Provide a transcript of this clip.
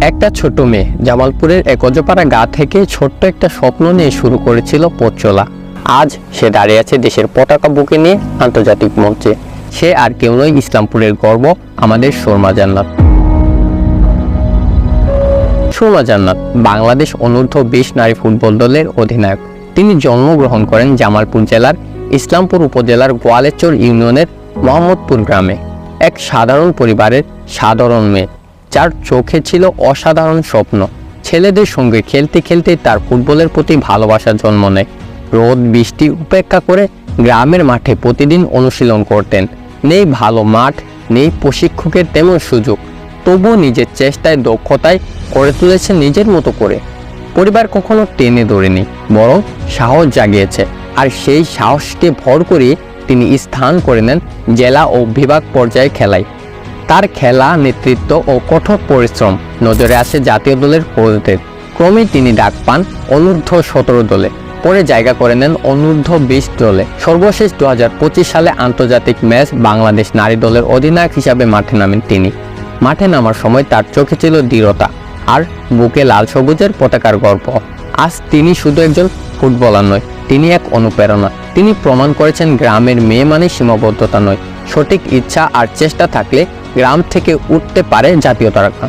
একটা ছোট মেয়ে জামালপুরের একজপাড়া গা থেকে ছোট্ট একটা স্বপ্ন নিয়ে শুরু করেছিল পথ আজ সে দাঁড়িয়ে আছে দেশের পতাকা বুকে নিয়ে আন্তর্জাতিক মঞ্চে। সে আর কেউ নয় ইসলামপুরের গর্ব, আমাদের শর্মা জান্নাত। শর্মা জান্নাত, বাংলাদেশ অনূর্ধ্ব বিশ নারী ফুটবল দলের অধিনায়ক। তিনি জন্মগ্রহণ করেন জামালপুর জেলার ইসলামপুর উপজেলার গোয়ালেচর ইউনিয়নের মোহাম্মদপুর গ্রামে। এক সাধারণ পরিবারের সাধারণ মেয়ে। যার চোখে ছিল অসাধারণ স্বপ্ন। ছেলেদের সঙ্গে খেলতে খেলতে তার ফুটবলের প্রতি ভালোবাসা জন্ম নেয়। রোদ, বৃষ্টি উপেক্ষা করে গ্রামের মাঠে প্রতিদিন অনুশীলন করতেন। নেই ভালো মাঠ, নেই প্রশিক্ষকের তেমন সুযোগ। তবুও নিজের চেষ্টায় দক্ষতায় করে তুলেছে নিজের মতো করে। পরিবার কখনো টেনে ধরেনি, বরং সাহস জাগিয়েছে। আর সেই সাহসকে ভর করে তিনি স্থান করে নেন জেলা ও বিভাগ পর্যায়ে খেলায়। তার খেলা, নেতৃত্ব ও কঠোর পরিশ্রম নজরে আসে জাতীয় দলের কোচদের ক্রমে তিনি ডাক পান অনূর্ধ্ব সতেরো দলে। পরে জায়গা করে নেন অনূর্ধ্ব বিশ দলে। সর্বশেষ দু সালে আন্তর্জাতিক ম্যাচ বাংলাদেশ নারী দলের অধিনায়ক হিসাবে মাঠে নামেন তিনি। মাঠে নামার সময় তার চোখে ছিল দৃঢ়তা আর বুকে লাল সবুজের পতাকার গর্ব। আজ তিনি শুধু একজন ফুটবলার নয়, তিনি এক অনুপ্রেরণা। তিনি প্রমাণ করেছেন গ্রামের মেয়ে মানে সীমাবদ্ধতা নয়। সঠিক ইচ্ছা আর চেষ্টা থাকলে গ্রাম থেকে উঠতে পারে জাতীয় তারকা।